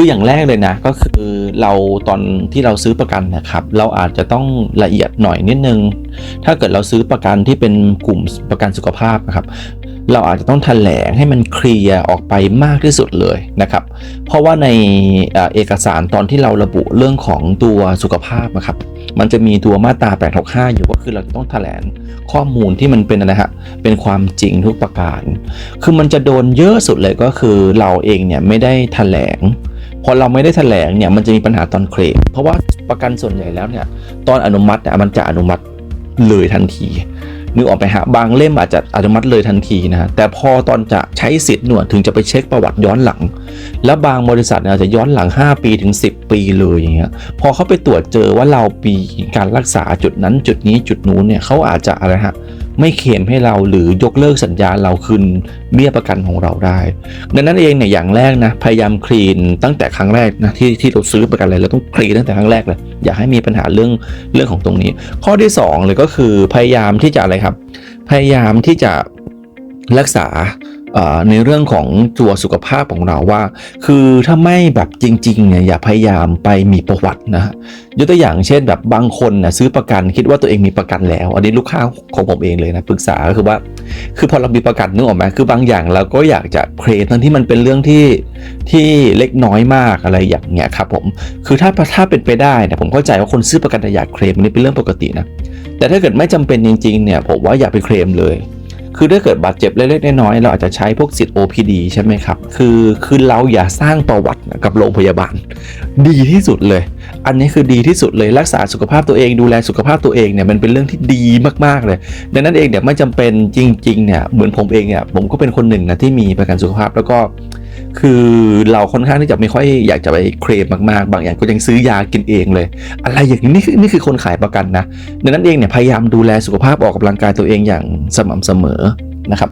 คืออย่างแรกเลยนะก็คือเราตอนที่เราซื้อประกันนะครับ เราอาจจะต้องละเอียดหน่อยนิดนึง ถ้าเกิดเราซื้อประกันที่เป็นกลุ่มประกันสุขภาพนะครับ เราอาจจะต้องแถลงให้มันเคลียร์ออกไปมากที่สุดเลยนะครับ เพราะว่าในเอกสารตอนที่เราระบุเรื่องของตัวสุขภาพนะครับ มันจะมีตัวมาตรา865 อยู่ก็คือเราจะต้องแถลงข้อมูลที่มันเป็นอะไรฮะเป็นความจริงทุกประการ คือมันจะโดนเยอะสุดเลยก็คือเราเองเนี่ยไม่ได้แถลง อเราไม่ได้แถลงเนี่ยมันจะมีปัญหาตอนเคลมเพราะว่าประกันส่วนใหญ่แล้วเนี่ยตอนอนุมัติเนี่ยมันจะอนุมัติเลยทันทีนึกออกไหมฮะบางเล่มอาจจะอนุมัติเลยทันทีนะฮะแต่พอตอนจะใช้สิทธิ์หน่วยถึงจะไปเช็คประวัติย้อนหลัง แล้วบางบริษัทเนี่ยอาจจะย้อนหลัง 5 ปีถึง 10 ปีเลยอย่างเงี้ยพอเขาไปตรวจเจอว่าเราปีการรักษาจุดนั้นจุดนี้จุดนู้นเนี่ยเขาอาจจะอะไรฮะ ไม่เคลมให้เราหรือยกเลิกสัญญาเราคืนเบี้ยประกันของเราได้ดังนั้นเองเนี่ยอย่างแรกนะพยายามคลีนตั้งแต่ครั้งแรกนะที่ที่เราซื้อประกันอะไรเราต้องคลีนตั้งแต่ครั้งแรกเลยอย่าให้มีปัญหาเรื่องเรื่องของตรงนี้ ข้อที่สองเลยก็คือพยายามที่จะอะไรครับ พยายามที่จะรักษา ในเรื่องของตัวสุขภาพของเราว่า คือถ้าไม่แบบจริงๆเนี่ยอย่าพยายามไปมีประวัตินะฮะยกตัวอย่างเช่นแบบบางคนนะซื้อประกันคิดว่าตัวเองมีประกันแล้ว อันนี้ลูกค้าของผมเองเลยนะปรึกษาก็คือว่า คือพอเรามีประกันนึกออกไหมคือบางอย่างเราก็อยากจะเคลมทั้งที่มันเป็นเรื่องที่ที่เล็กน้อยมากอะไรอย่างเงี้ยครับผมคือถ้าถ้าเป็นไปได้นี่ยผมเข้าใจว่าคนซื้อประกันจะอยากเคลมอันนี้เป็นเรื่องปกตินะแต่ถ้าเกิดไม่จำเป็นจริงๆเนี่ยผมว่าอย่าไปเคลมเลย คือถ้าเกิดบาดเจ็บเล็กๆน้อยๆเราอาจจะใช้พวกสิทธิ์ OPD ใช่ไหมครับ คือคือเราอย่าสร้างประวัติกับโรงพยาบาล ดีที่สุดเลย อันนี้คือดีที่สุดเลยรักษาสุขภาพตัวเองดูแลสุขภาพตัวเองเนี่ยมันเป็นเรื่องที่ดีมากๆเลย ดังนั้นเองเนี่ยไม่จำเป็นจริงๆเนี่ยเหมือนผมเองเนี่ยผมก็เป็นคนหนึ่งนะที่มีประกันสุขภาพแล้วก็ คือเราค่อนข้างที่จะไม่ค่อยอยากจะไปเคลมมากๆ บางอย่างก็ยังซื้อยากินเองเลย อะไรอย่างนี้นี่คือนี่คือคนขายประกันนะดังนั้นเองเนี่ยพยายามดูแลสุขภาพออกกำลังกายตัวเองอย่างสม่ำเสมอนะครับ